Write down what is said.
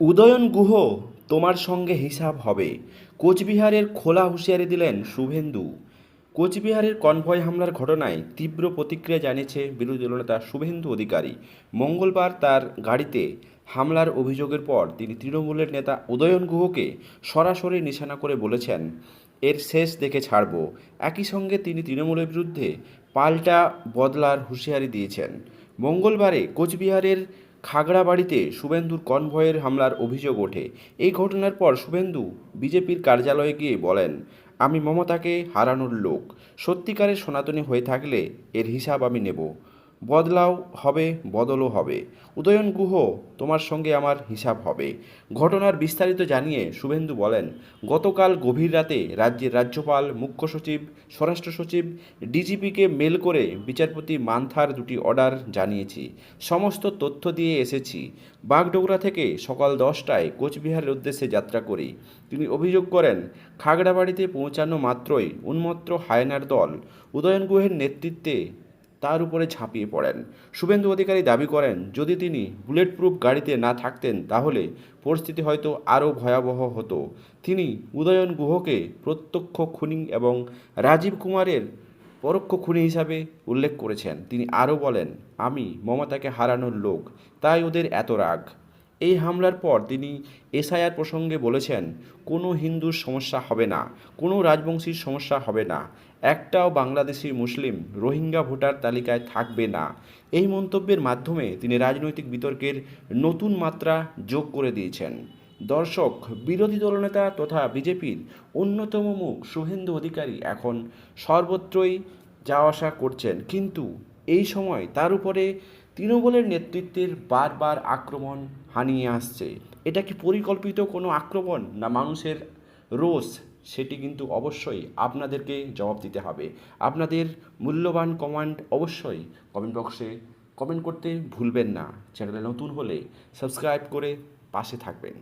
উদয়ন গুহ, তোমার সঙ্গে হিসাব হবে। কোচবিহারের খোলা হুঁশিয়ারি দিলেন শুভেন্দু। কোচবিহারের কনভয় হামলার ঘটনায় তীব্র প্রতিক্রিয়া জানিয়েছে বিরোধী দলনেতা শুভেন্দু অধিকারী। মঙ্গলবার তার গাড়িতে হামলার অভিযোগের পর তিনি তৃণমূলের নেতা উদয়ন গুহকে সরাসরি নিশানা করে বলেছেন, এর শেষ দেখে ছাড়ব। একই সঙ্গে তিনি তৃণমূলের বিরুদ্ধে পাল্টা বদলার হুঁশিয়ারি দিয়েছেন। মঙ্গলবারে কোচবিহারের খাগড়াবাড়িতে শুভেন্দুর কনভয়ের হামলার অভিযোগ ওঠে। এই ঘটনার পর শুভেন্দু বিজেপির কার্যালয়ে গিয়ে বলেন, আমি মমতাকে হারানোর লোক। সত্যিকারের সনাতনী হয়ে থাকলে এর হিসাব আমি নেব। বদলাও হবে, বদলও হবে। উদয়ন গুহ, তোমার সঙ্গে আমার হিসাব হবে। ঘটনার বিস্তারিত জানিয়ে শুভেন্দু বলেন, গতকাল গভীর রাতে রাজ্যের রাজ্যপাল, মুখ্য সচিব, স্বরাষ্ট্র সচিব, ডিজিপিকে মেল করে বিচারপতি মান্থার দুটি অর্ডার জানিয়েছি। সমস্ত তথ্য দিয়ে এসেছি। বাগডোগরা থেকে সকাল দশটায় কোচবিহারের উদ্দেশ্যে যাত্রা করি। তিনি অভিযোগ করেন, খাগড়াবাড়িতে পৌঁছানো মাত্রই উন্মত্ত হায়নার দল উদয়ন গুহের নেতৃত্বে তার উপরে ঝাঁপিয়ে পড়েন। শুভেন্দু অধিকারী দাবি করেন, যদি তিনি বুলেট প্রুফ গাড়িতে না থাকতেন, তাহলে পরিস্থিতি হয়তো আরও ভয়াবহ হতো। তিনি উদয়ন গুহকে প্রত্যক্ষ খুনি এবং রাজীব কুমারের পরোক্ষ খুনি হিসাবে উল্লেখ করেছেন। তিনি আরও বলেন, আমি মমতাকে হারানোর লোক, তাই ওদের এত রাগ। এই হামলার পর তিনি এসআইআর প্রসঙ্গে বলেছেন, কোনো হিন্দুর সমস্যা হবে না, কোনো রাজবংশীর সমস্যা হবে না, একটাও বাংলাদেশি মুসলিম রোহিঙ্গা ভোটার তালিকায় থাকবে না। এই মন্তব্যের মাধ্যমে তিনি রাজনৈতিক বিতর্কের নতুন মাত্রা যোগ করে দিয়েছেন। দর্শক, বিরোধী দলনেতা তথা বিজেপির অন্যতম মুখ শুভেন্দু অধিকারী এখন সর্বত্রই যাওয়া আসা করছেন। কিন্তু এই সময় তার উপরে তৃণমূলের নেতৃত্বের বারবার আক্রমণ হানিয়ে আসছে। এটা কি পরিকল্পিত কোনো আক্রমণ না মানুষের রোষ? সেটি কিন্তু অবশ্যই আপনাদেরকে জবাব দিতে হবে। আপনাদের মূল্যবান কমেন্ট অবশ্যই কমেন্ট বক্সে কমেন্ট করতে ভুলবেন না। চ্যানেলে নতুন হলে সাবস্ক্রাইব করে পাশে থাকবেন।